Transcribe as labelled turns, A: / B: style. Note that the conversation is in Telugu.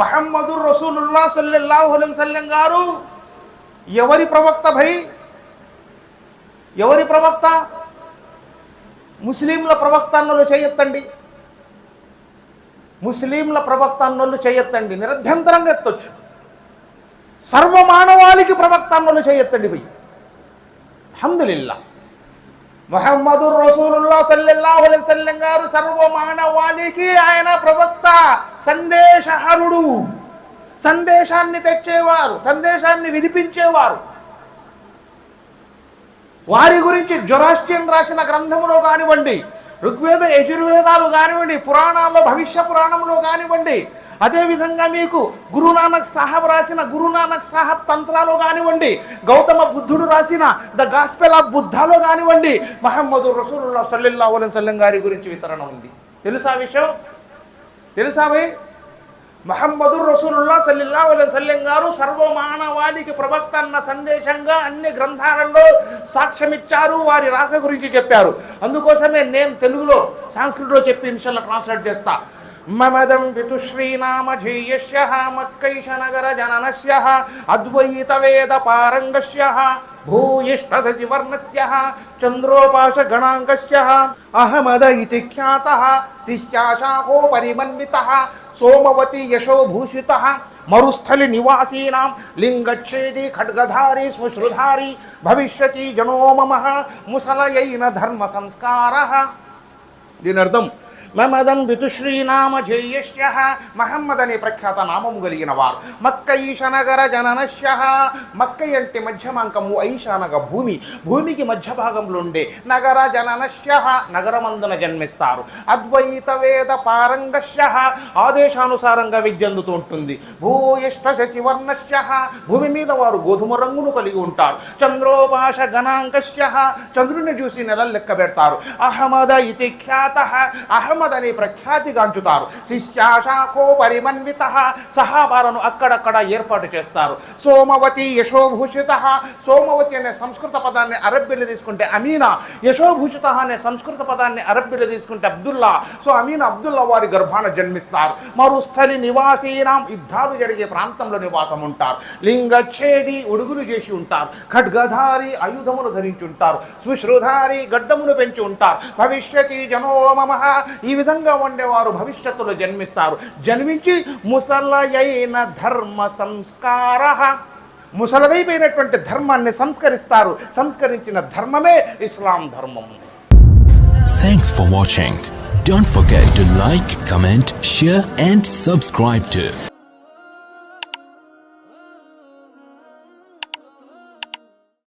A: మహమ్మదు రసూలుల్లా సల్లెల్లాహు అలైహి గారు ఎవరి ప్రవక్త భై? ఎవరి ప్రవక్త? ముస్లింల ప్రవక్త అన్నలు చేయొత్తండి. ముస్లింల ప్రవక్త అన్నోళ్ళు చేయొత్తండి. నిరభ్యంతరంగా ఎత్తొచ్చు. సర్వమానవాళికి ప్రవక్త అన్నలు చేయొత్తండి భయ్ అహమ్దుల్లా మొహమ్మదు రసూలుల్లా సల్లెల్లాహు అలైహి వసల్లం గారు సర్వమానవాళికి ఆయన ప్రవక్త సందేశహరుడు సందేశాన్ని తెచ్చేవారు సందేశాన్ని వినిపించేవారు. వారి గురించి జొరాస్టియన్ రాసిన గ్రంథములో కానివ్వండి ఋగ్వేద యజుర్వేదాలు కానివ్వండి పురాణాల్లో భవిష్య పురాణంలో కానివ్వండి అదేవిధంగా మీకు గురునానక్ సాహబ్ రాసిన గురునానక్ సాహబ్ తంత్రాలో కానివ్వండి గౌతమ బుద్ధుడు రాసిన ద గాస్పెల్ ఆఫ్ బుద్ధాలో కానివ్వండి మహమ్మదు రసూలుల్లా సల్లెల్లా అలైహి వసల్లం గారి గురించి వితరణ ఉంది. తెలుసా విషయం? తెలుసా మహమ్మదుర్ మహమ్మదు రసూలుల్లా సల్లిల్లా వసల్లం గారు సర్వమానవానికి ప్రవక్త అన్న సందేశంగా అన్ని గ్రంథాలలో సాక్ష్యమిచ్చారు వారి రాక గురించి చెప్పారు. అందుకోసమే నేను తెలుగులో సాంస్కృతిలో చెప్పి ఇన్షల్లా ట్రాన్స్లేట్ చేస్తా. మమదం పితుశ్రీనామధేయస్య మక్కైష నగర జననస్య అద్వైత వేద పారంగస్య భూయిష్ట సచివర్ణస్య చంద్రోపాశ గణాంకస్య అహమద ఇది ఖ్యాత శిష్యాశాఖో పరిమన్విత సోమవతి యశోభూషిత మరుస్థలి నివాసీనాం లింగచ్ఛేది ఖడ్గధారి శ్మశ్రుధారి భవిష్యతి జనో మమ ముసలయైన ధర్మ సంస్కార దీని అర్థం మమదం వితుశ్రీనామ జేయశ్య మహమ్మద్ అనే ప్రఖ్యాత నామము కలిగిన వారు. మక్క ఈశనగర జననశ్య మక్క అంటే మధ్యమాంకము ఐశానగ భూమి. భూమికి మధ్య భాగంలో ఉండే నగర జననశ్య నగరమందున జన్మిస్తారు. అద్వైత వేద పారంగశ్య ఆదేశానుసారంగా విద్యందుతూ ఉంటుంది. భూయిష్ట శశివర్ణశ్య భూమి మీద వారు గోధుమ రంగును కలిగి ఉంటారు. చంద్రోపాష గణాంకశ్య చంద్రుని చూసి నెలలు లెక్క పెడతారు. అహమద ఇతి ఖ్యాత. అహం అనే ప్రఖ్యాతిగాంచుతారు శిష్యాశాఖో పరిమన్విత సహాబాలను అక్కడక్కడ ఏర్పాటు చేస్తారు. సోమవతి యశోభూషిత. సోమవతి అనే సంస్కృత పదాన్ని అరబ్బీలో తీసుకుంటే అమీనా. యశోభూషిత అనే సంస్కృత పదాన్ని అరబ్బీలో తీసుకుంటే అబ్దుల్లా. సో అమీన్ అబ్దుల్లా వారి గర్భాన జన్మిస్తారు. మరుస్థలి నివాసీనాం. యుద్ధాలు జరిగే ప్రాంతంలో నివాసం ఉంటారు. లింగచ్ఛేది ఉడుగులు చేసి ఉంటారు. ఖడ్గధారి ఆయుధములు ధరించి ఉంటారు. సుశ్రుధారి గడ్డములు పెంచి ఉంటారు. భవిష్యతి జనో మమ. ఈ విధంగా ఉండేవారు భవిష్యత్తులో జన్మిస్తారు. జన్మించి ముసలయైన ధర్మ సంస్కార. ముసలదైపోయినటువంటి ధర్మాన్ని సంస్కరిస్తారు. సంస్కరించిన ధర్మమే ఇస్లాం ధర్మం.
B: Thanks for watching Don't forget to like, comment, share, and subscribe to